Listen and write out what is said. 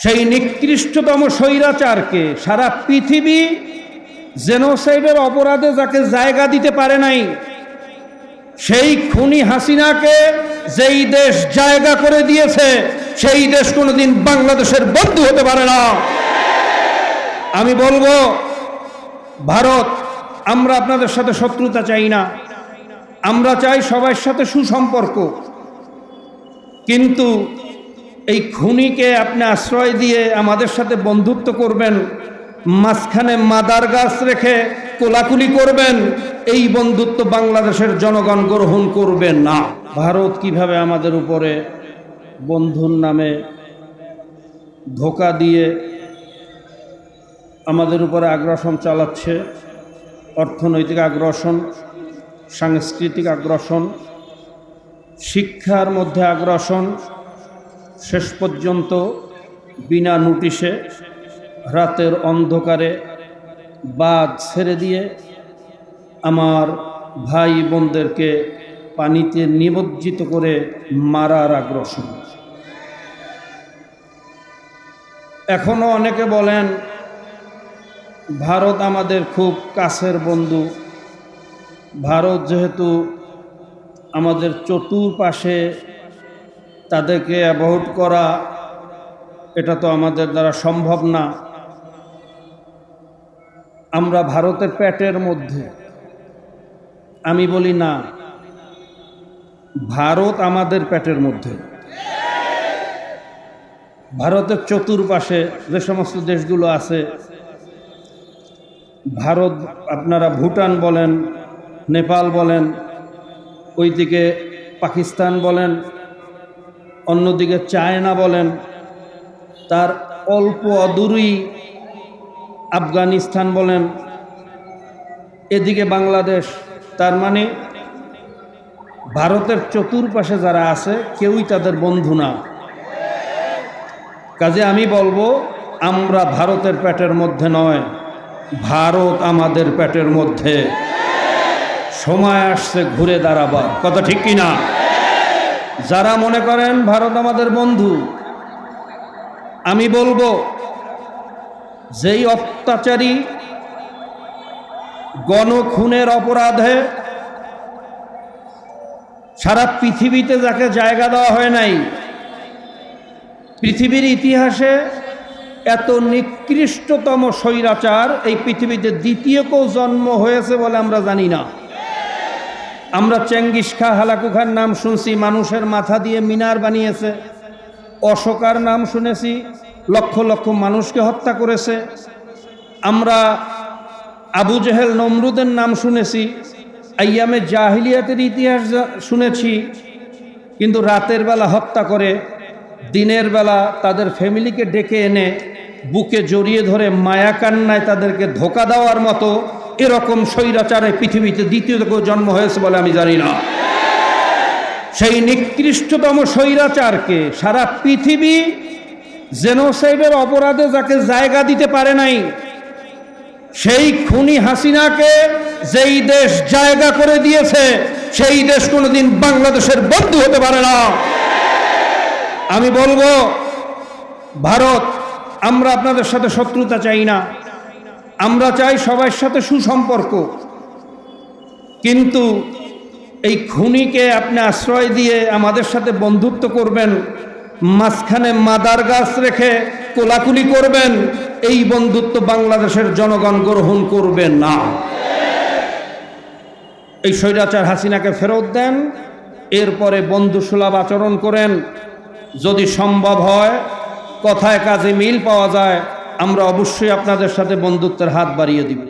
সেই নিকৃষ্টতম স্বৈরাচারকে সারা পৃথিবী জেনোসাইডের অপরাধে যাকে জায়গা দিতে পারে নাই, সেই খুনি হাসিনাকে যেই দেশ জায়গা করে দিয়েছে, সেই দেশ কোনোদিন বাংলাদেশের বন্ধু হতে পারে না। আমি বলব, ভারত, আমরা আপনাদের সাথে শত্রুতা চাই না। আমরা চাই সবার সাথে সুসম্পর্ক। কিন্তু এই খুনিকে আপনি আশ্রয় দিয়ে আমাদের সাথে বন্ধুত্ব করবেন, মাঝখানে মাদার গাছ রেখে কোলাকুলি করবেন, এই বন্ধুত্ব বাংলাদেশের জনগণ গ্রহণ করবে না। ভারত কীভাবে আমাদের উপরে বন্ধুর নামে ধোকা দিয়ে আমাদের উপরে আগ্রাসন চালাচ্ছে, অর্থনৈতিক আগ্রাসন, সাংস্কৃতিক আগ্রাসন, শিক্ষার মধ্যে আগ্রাসন শেষ পর্যন্ত বিনা নোটিশে রাতের অন্ধকারে বাদ ছেড়ে দিয়ে আমার ভাই বোনদেরকে পানিতে নিমজ্জিত করে মারার আগ্রাসন। এখনও অনেকে বলেন, ভারত আমাদের খুব কাছের বন্ধু। ভারত যেহেতু আমাদের চতুর্পাশে তাদেরকে অ্যাভয়েড করা, এটা তো আমাদের দ্বারা সম্ভব না। আমরা ভারতের প্যাটের মধ্যে। আমি বলি না, ভারত আমাদের প্যাটের মধ্যে। ভারতের চতুর্পাশে যে সমস্ত দেশগুলো আছে, ভারত আপনারা ভুটান বলেন, নেপাল বলেন, ওইদিকে পাকিস্তান বলেন অন্যদিকে চায়না বলেন, তার অল্প অদূরই আফগানিস্তান বলেন, এদিকে বাংলাদেশ, তার মানে ভারতের চতুর্পাশে যারা আছে, কেউই তাদের বন্ধু না। কাজে আমি বলব, আমরা ভারতের পেটের মধ্যে নয়, ভারত আমাদের পেটের মধ্যে। সময় আসছে ঘুরে দাঁড়াবার। কথা ঠিক কি না যারা মনে করেন ভারত আমাদের বন্ধু, আমি বলব, যেই অত্যাচারী গণখুনের অপরাধে সারা পৃথিবীতে যাকে জায়গা দেওয়া হয় নাই, পৃথিবীর ইতিহাসে এত নিকৃষ্টতম স্বৈরাচার এই পৃথিবীতে দ্বিতীয় কেউ জন্ম হয়েছে বলে আমরা জানি না। আমরা চেঙ্গিস খা হালাকু খার নাম শুনছি, মানুষের মাথা দিয়ে মিনার বানিয়েছে। অশোকার নাম শুনেছি, লক্ষ লক্ষ মানুষকে হত্যা করেছে। আমরা আবু জেহেল নমরুদের নাম শুনেছি, আইয়ামে জাহিলিয়াতের ইতিহাস শুনেছি, কিন্তু রাতের বেলা হত্যা করে, দিনের বেলা তাদের ফ্যামিলিকে ডেকে এনে, বুকে জড়িয়ে ধরে মায়া কান্নায় তাদেরকে ধোকা দেওয়ার মতো এরকম স্বৈরাচারে পৃথিবীতে দ্বিতীয় জন্ম হয়েছে বলে আমি জানি না। সেই নিকৃষ্টতম স্বৈরাচারকে সারা পৃথিবী জেনোসাইডের অপরাধে যাকে জায়গা দিতে পারে নাই, সেই খুনি হাসিনাকে যেই দেশ জায়গা করে দিয়েছে, সেই দেশ কোনোদিন বাংলাদেশের বন্ধু হতে পারে না। আমি বলব, ভারত, আমরা আপনাদের সাথে শত্রুতা চাই না। আমরা চাই সবার সাথে সুসম্পর্ক। কিন্তু এই খুনিকে আপনি আশ্রয় দিয়ে আমাদের সাথে বন্ধুত্ব করবেন, মাঝখানে মাদার গাছ রেখে কোলাকুলি করবেন, এই বন্ধুত্ব বাংলাদেশের জনগণ গ্রহণ করবে না। এই স্বৈরাচার হাসিনাকে ফেরত দেন, এরপরে বন্ধুসুলভ আচরণ করেন। যদি সম্ভব হয়, কথায় কাজে মিল পাওয়া যায় আমরা অবশ্যই আপনাদের সাথে বন্ধুত্বের হাত বাড়িয়ে দিব।